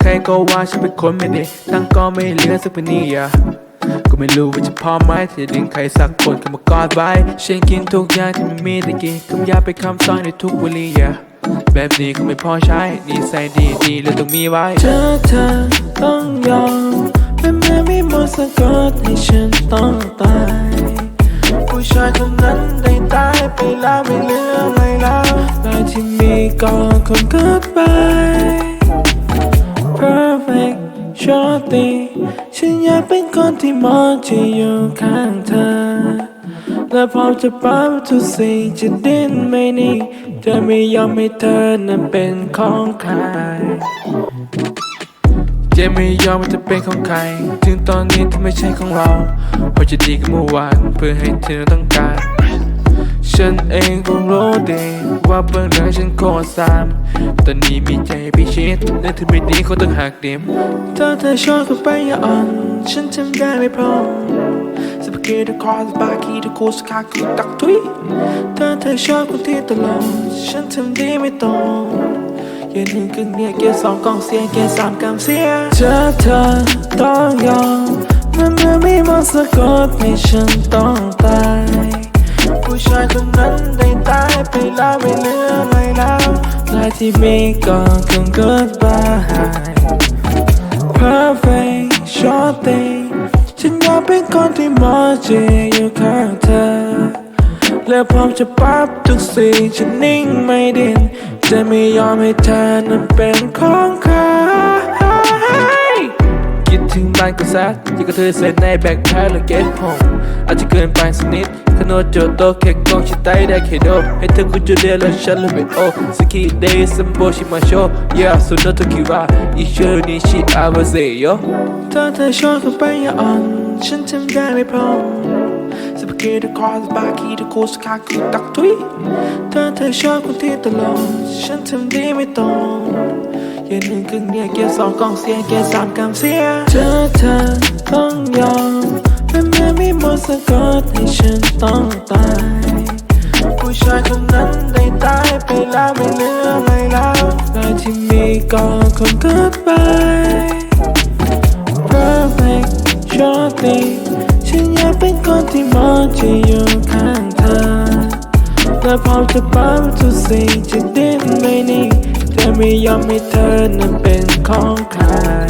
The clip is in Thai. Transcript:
ใครๆก็ว่าฉันเป็นคนไม่ดีทั้งก็ไม่เลือสักเนนี่ยาก็ไม่รู้ว่าจะพอไหมที่จะดึงใครสักคนเข้ามากอดไว้ฉันกินทุกอย่างที่มันมีได้กินคำยาไปคำซ้อนในทุกวลียาแบบนี้ก็ไม่พอใช้นิสัดีดีเลยต้องมีไว้เธอเธอต้องยอมเป็แม่ไม่มาสักดให้ฉันต้องตายผู้ชายคนนั้นได้ตายไปแล้วไม่เหลืออะไรแล้ว ที่มีก็คนเกิดไป perfect shorty ฉันอยากเป็นคนที่มองที่อยู่ข้างเธอ และพร้อมจะปรับทุกสิ่งจะดิ้นไม่นิ่งจะไม่ยอมให้เธอนั้นเป็นของใครเจไม่ยอมมันจะเป็นของใคร ถึงตอนนี้ที่ไม่ใช่ของเราเพราะจะดีกับเมื่อวานเพื่อให้เธอต้องการ ฉันเองก็รู้ดีว่าเบื้องหลังฉันโคตรสามตอนนี้มีใจพิชิตเรื่องไม่ดีเขาต้องหักเดิมเธอเธอชอบกับไปอย่าอ่อน ฉันทำได้ไม่พร้อมสปาเกตตี้คอร์สบาคีตะโคสคาคือตักทุยเธอเธอชอบคนที่ตลอดฉันทำด้ไม่ตรงอย่าหนึ่งกึ่งเนี่ยเกียร์สองกองเสียเกียร์สามกำเสียเธอเธอต้องยอมมันเมื่อไม่มองสะกดให้ฉันต้องตาย ผู้ชายคนนั้นได้ตายไปแล้วไม่เหลืออะไรแล้วลายที่มีก็คง goodbye perfect shorty ฉันอยากเป็นคนที่มองจอยู่ข้างเธอ และพร้อมจะปรับทุกสิ่งฉันนิ่งไม่ดิ้นจะไม่ยอมให้เธอนั้นเป็นของใคร ถึงบ้านก็ซักที่ก็เธอเสร็จในแบกแพ็คและเก็ตโฮมอาจจะเกินไปสักนิดขนมโจโตแค่กองชิไตได้แค่โดให้เธอคุณจุดเดียแล้วฉันเลยไปโอสกีเดย์สัมโบชิมาโช yeah so not to give up อีเชอร์นิชิอาวาเซโยถ้าเธอเธอชอบก็ไปอย่าอ่อนฉันทำได้ไม่พร้อม เกตคอสบาคีตะโคสคาคือตักทุยเธอเธอชอบคนที่ตลอดฉันทำด้ไม่ตรงอย่าหนึ่งกึ่งเนี่ยเกียร์สองกองเสียเกียร์สามกำเสียเธอเธอต้องยอมเป็นแม้ไม่หมดสะกดให้ฉันต้องตาย ผู้ชายคนนั้นได้ตายไปแล้วไม่เหลืออะไรแล้วลายที่มีก็คงเกิดไป perfect shorty เป็นคนที่มองจะอยู่ข้างเธอและพร้อมจะปั๊มทุกสิ่งจะดิ้นไม่นิ่งแต่ไม่ยอมให้เธอนั้นเป็นของใคร